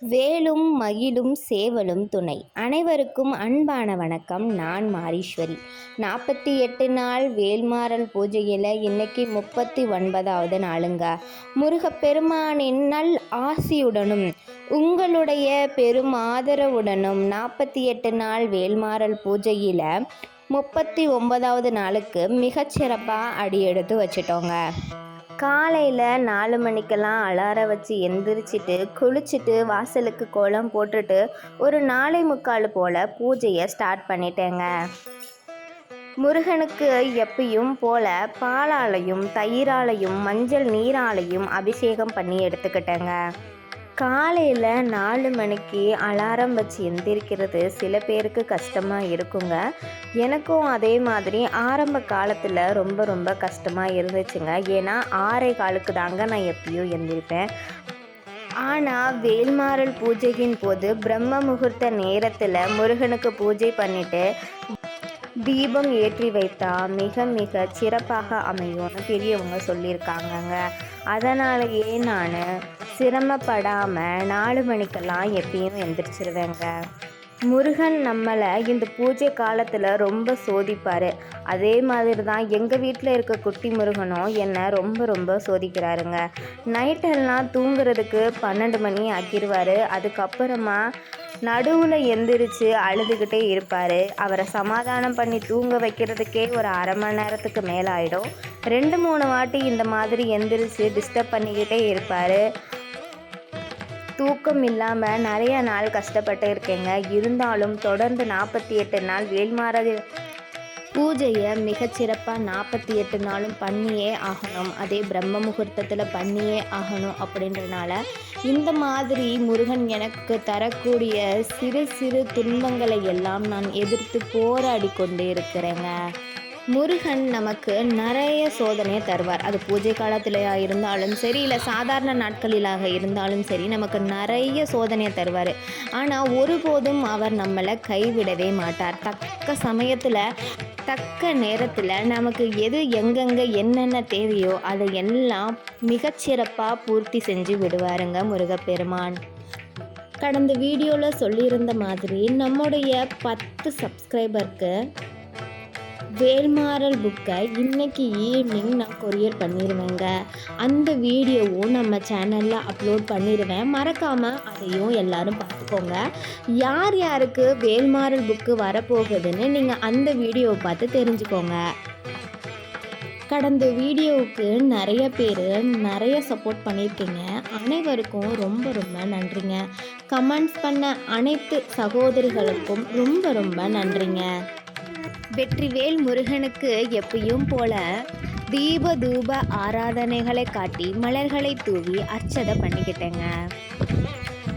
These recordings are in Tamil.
வேலும் மகிழும் சேவலும் துணை. அனைவருக்கும் அன்பான வணக்கம். நான் மாரீஸ்வரி. நாற்பத்தி எட்டு நாள் வேல்மாறல் பூஜையில் இன்னைக்கு முப்பத்தி ஒன்பதாவது நாளுங்க. முருகப்பெருமானின் நல் ஆசியுடனும் உங்களுடைய பெரும் ஆதரவுடனும் நாற்பத்தி எட்டு நாள் வேல்மாறல் பூஜையில் முப்பத்தி ஒன்பதாவது நாளுக்கு மிகச்சிறப்பாக அடியெடுத்து வச்சிட்டோங்க. காலையில் நாலு மணிக்கெல்லாம் அலாரம் வச்சு எந்திரிச்சிட்டு குளிச்சுட்டு வாசலுக்கு கோலம் போட்டுட்டு ஒரு நாளை முக்கால் போல் பூஜையை ஸ்டார்ட் பண்ணிட்டேங்க. முருகனுக்கு எப்பயும் போல பாலாலையும் தயிராலையும் மஞ்சள் நீராலையும் அபிஷேகம் பண்ணி எடுத்துக்கிட்டேங்க. காலையில் நாலு மணிக்கு அலாரம் வச்சு எந்திரிக்கிறது சில பேருக்கு கஷ்டமாக இருக்குங்க. எனக்கும் அதே மாதிரி ஆரம்ப காலத்தில் ரொம்ப ரொம்ப கஷ்டமாக இருந்துச்சுங்க. ஏன்னா ஆறே காலுக்கு தாங்க நான் எப்பயும் எந்திரிப்பேன். ஆனால் வேல்மாறல் பூஜையின் போது பிரம்ம முகூர்த்த நேரத்தில் முருகனுக்கு பூஜை பண்ணிவிட்டு தீபம் ஏற்றி வைத்தால் மிக மிக சிறப்பாக அமையும்னு பெரியவங்க சொல்லியிருக்காங்கங்க. அதனாலேயே நான் சிரமப்படாமல் நாலு மணிக்கெல்லாம் எப்பயும் எந்திரிச்சிருவேங்க. முருகன் நம்மளை இந்த பூஜை காலத்தில் ரொம்ப சோதிப்பார். அதே மாதிரி தான் எங்கள் வீட்டில் இருக்க குட்டி முருகனும் என்னை ரொம்ப ரொம்ப சோதிக்கிறாருங்க. நைட்டெல்லாம் தூங்குறதுக்கு பன்னெண்டு மணி ஆக்கிடுவார் அதுக்கப்புறமா நடுவில் எந்திரிச்சு அழுதுகிட்டே இருப்பார். அவரை சமாதானம் பண்ணி தூங்க வைக்கிறதுக்கே ஒரு அரை மணி நேரத்துக்கு மேலே ஆகிடும் ரெண்டு மூணு வாட்டி இந்த மாதிரி எந்திரிச்சு டிஸ்டர்ப் பண்ணிக்கிட்டே இருப்பார். தூக்கம் இல்லாமல் நிறைய நாள் கஷ்டப்பட்டு இருக்கேங்க. இருந்தாலும் தொடர்ந்து நாற்பத்தி எட்டு நாள் வேல்மாரதி பூஜையை மிகச்சிறப்பாக நாற்பத்தி எட்டு நாளும் பண்ணியே ஆகணும். அதே பிரம்ம முகூர்த்தத்தில் பண்ணியே ஆகணும் அப்படின்றனால இந்த மாதிரி முருகன் எனக்கு தரக்கூடிய சிறு சிறு துன்பங்களை எல்லாம் நான் எதிர்த்து போராடி கொண்டு இருக்கிறேங்க. முருகன் நமக்கு நிறைய சோதனையை தருவார். அது பூஜை காலத்திலேயா இருந்தாலும் சரி இல்லை சாதாரண நாட்களிலாக இருந்தாலும் சரி நமக்கு நிறைய சோதனையை தருவார். ஆனால் ஒருபோதும் அவர் நம்மளை கைவிடவே மாட்டார். தக்க சமயத்தில் தக்க நேரத்தில் நமக்கு எது எங்கெங்கே என்னென்ன தேவையோ அதை எல்லாம் மிகச்சிறப்பாக பூர்த்தி செஞ்சு விடுவாருங்க முருகப்பெருமான். கடந்த வீடியோவில் சொல்லியிருந்த மாதிரி நம்முடைய பத்து சப்ஸ்கிரைபருக்கு வேல்மாறல் புக்கை இன்னைக்கு ஈவினிங் நான் கொரியர் பண்ணிடுவேங்க அந்த வீடியோவும் நம்ம சேனலில் அப்லோட் பண்ணிடுவேன் மறக்காமல் அதையும் எல்லோரும் பார்த்துக்கோங்க. யார் யாருக்கு வேல்மாறல் புக்கு வரப்போகுதுன்னு நீங்கள் அந்த வீடியோவை பார்த்து தெரிஞ்சுக்கோங்க. கடந்த வீடியோவுக்கு நிறைய பேர் நிறைய சப்போர்ட் பண்ணியிருக்கீங்க. அனைவருக்கும் ரொம்ப ரொம்ப நன்றிங்க. கமெண்ட்ஸ் பண்ண அனைத்து சகோதரிகளுக்கும் ரொம்ப ரொம்ப நன்றிங்க. வெற்றிவேல் முருகனுக்கு எப்பயும் போல தீப தூப ஆராதனைகளை காட்டி மலர்களை தூவி அர்ச்சதை பண்ணிக்கிட்டேங்க.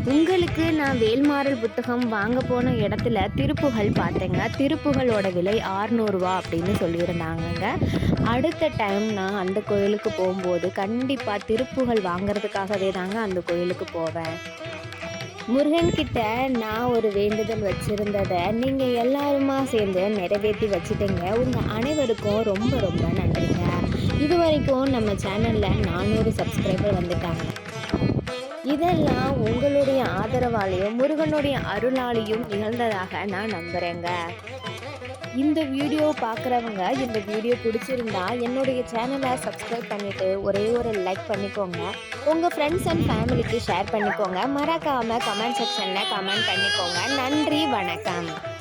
உங்களுக்கு நான் வேல்மாறல் புத்தகம் வாங்க போன இடத்துல திருப்புகள் பார்த்தேங்க. திருப்புகளோட விலை ஆறுநூறுவா அப்படின்னு சொல்லியிருந்தாங்கங்க. அடுத்த டைம் நான் அந்த கோயிலுக்கு போகும்போது கண்டிப்பாக திருப்புகள் வாங்கிறதுக்காகவே தாங்க அந்த கோயிலுக்கு போவேன். முருகன்கிட்ட நான் ஒரு வேண்டுதல் வச்சுருந்ததை நீங்கள் எல்லாருமா சேர்ந்து நிறைவேற்றி வச்சுட்டீங்க. உங்கள் அனைவருக்கும் ரொம்ப ரொம்ப நன்றிங்க. இது வரைக்கும் நம்ம சேனலில் நானூறு சப்ஸ்கிரைபர் வந்துட்டாங்க. இதெல்லாம் உங்களுடைய ஆதரவாலையும் முருகனுடைய அருளாலையும் நிகழ்ந்ததாக நான் நம்புகிறேங்க இந்த வீடியோ பார்க்குறவங்க இந்த வீடியோ பிடிச்சிருந்தா என்னுடைய சேனலை சப்ஸ்கிரைப் பண்ணிவிட்டு ஒரே ஒரு லைக் பண்ணிக்கோங்க. உங்கள் ஃப்ரெண்ட்ஸ் அண்ட் ஃபேமிலிக்கு ஷேர் பண்ணிக்கோங்க. மறக்காமல் கமெண்ட் செக்ஷனில் கமெண்ட் பண்ணிக்கோங்க. நன்றி வணக்கம்.